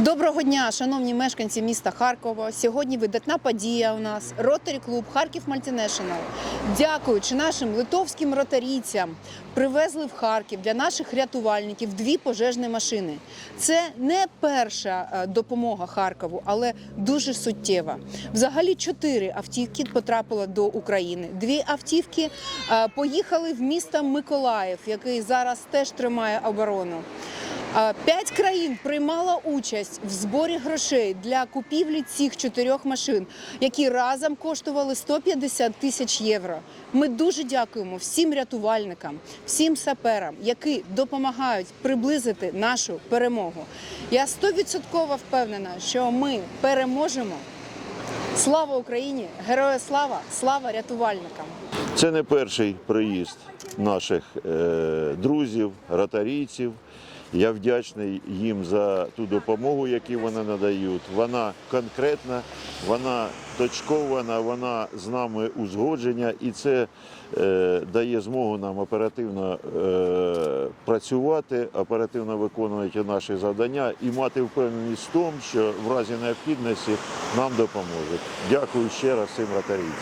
Доброго дня, шановні мешканці міста Харкова. Сьогодні видатна подія у нас ротарі клуб Харків Мультинешнл. Дякуючи нашим литовським ротарійцям, привезли в Харків для наших рятувальників дві пожежні машини. Це не перша е, допомога Харкову, але дуже суттєва. Взагалі чотири автівки потрапили до України. Дві автівки е, поїхали в місто Миколаїв, який зараз теж тримає оборону. П'ять країн приймало участь в зборі грошей для купівлі цих чотирьох машин, які разом коштували 150 тисяч євро. Ми дуже дякуємо всім рятувальникам, всім саперам, які допомагають приблизити нашу перемогу. Я стовідсотково впевнена, що ми переможемо. Слава Україні! Героя слава! Слава рятувальникам! Це не перший приїзд наших е, друзів, ротарійців. Я вдячний їм за ту допомогу, яку вони надають. Вона конкретна, вона точкована, вона з нами узгодження, і це е, дає змогу нам оперативно е, працювати, оперативно виконувати наші завдання і мати впевненість в тому, що в разі необхідності нам допоможуть. Дякую ще раз всім ротарійцям.